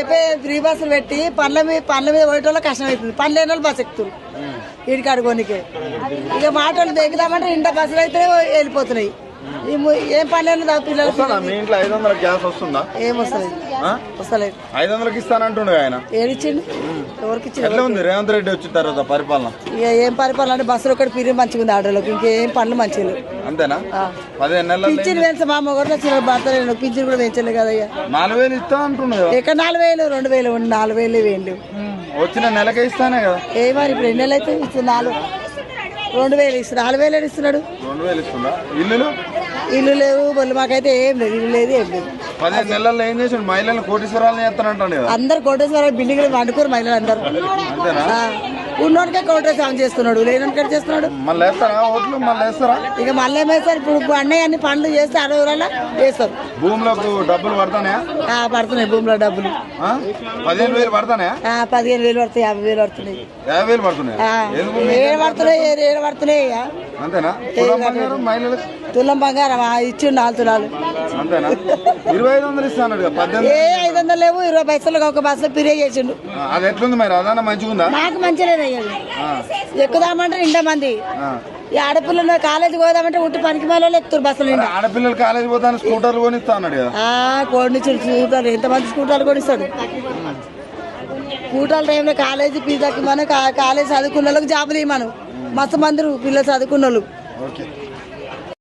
చెప్పే ఫ్రీ బస్సులు పెట్టి పండ్ల మీద పండ్ల మీద పోయేటోళ్ళకి కష్టం అవుతుంది పని లేని వాళ్ళు బస్సు ఎక్కుతారు. వీడికి అడుగునికి ఇక మాటలు దిగుదామంటే ఇంత బస్సులు అయితే వెళ్ళిపోతున్నాయి. ఏం పని పిల్లలు మీ ఇంట్లో ఐదు వందల గ్యాస్ వస్తుందా? ఏం వస్తలేదు. ఐదు వందలకి ఇస్తానంటుండే ఆయన. ఏడిచ్చిండు ఎవరికి ఎట్లా ఉంది? రేవంత్ రెడ్డి వచ్చిన తర్వాత పరిపాలన? ఏం పరిపాలన అంటే బస్సులో ఒకటి పిరి మంచిగా ఉంది ఆటోలోకి ఇంకేం పనులు మంచిగా. అంతేనా. పదిహేను నెలలు పింఛన్ పెంచ మా మొగరు వచ్చిన భర్త నేను పింఛన్ కూడా పెంచలే కదా అయ్యా నాలుగు వేలు ఇస్తా అంటుండే కదా. ఎక్కడ నాలుగు వేలు రెండు వేలు నాలుగు వేలు వేలు వచ్చిన నెలకే ఇస్తానే కదా. ఏ మరి ఇప్పుడు ఎన్ని నెలలు అయితే? ఇస్తుంది నాలుగు. రెండు వేలు ఇస్తున్నాడు. నాలుగు వేలు ఇస్తున్నాడు? రెండు వేలు ఇస్తుందా? ఇల్లులు? ఇల్లు లేవు బొల్లు మాకైతే ఏం లేదు ఇల్లు లేదు ఏం లేదు. పదిహేను నెలల్లో ఏం చేసాడు? మహిళలను కోటీశ్వరాలను చేస్తానంటాను అందరు కోటేశ్వర బిల్డింగ్ వండుకోరు మహిళలు అందరు ఉన్నోడికే కోటేశ్వర ఆన్ చేస్తున్నాడు లేనోడికే చేస్తున్నాడు? మళ్ళీ వేస్తారా? ఓట్లు మళ్ళీ వేస్తారా? ఇక మళ్ళీ ఏమేస్తారు ఇప్పుడు అన్నయ్య అన్ని పనులు చేస్తే అరవై రోజుల వేస్తారు. భూములకు డబ్బులు పడతానయా? ఆ, పడుతున్నాయి భూమిలో డబ్బులు? పదిహేను వేలు పడతానయా? ఆ, పదిహేను వేలు పడతాయి యాభై వేలు పడుతున్నాయి. యాభై వేలు పడుతున్నాయా? ఏడు పడుతున్నాయి ఏడు పడుతున్నాయి. అంతేనా? తులం బంగారం ఇచ్చిండు నాలుగు తులాలు. అంతేనా? ఇరవై ఐదు వందలు ఇస్తాను పద్దెనిమిది వందలు లేవు ఇరవై పైసలు ఒక బస్సులో పిరే చేసిండు. అది ఎట్లుంది మరి? అదన్నా మంచిగా మాకు మంచిగా అయ్యాడు ఎక్కుదామంటే నిండా మంది. ఈ ఆడపిల్లలు కాలేజీకి పోదామంటే ఉట్టి పనికి మళ్ళీ ఎక్కుతారు బస్సులు నిండా. ఆడపిల్లలు కాలేజీ పోతాను స్కూటర్లు కొనిస్తా అన్నాడు కదా. ఆ, కోడిని స్కూటర్ ఎంతమంది స్కూటర్లు కూడా ఇస్తాడు స్కూటర్ టైంలో కాలేజీ ఫీజుకి మనం కాలేజీ చదువుకున్న వాళ్ళకి జాబులు ఇవ్వమను. మస్తు మంది పిల్లలు చదువుకున్న వాళ్ళు.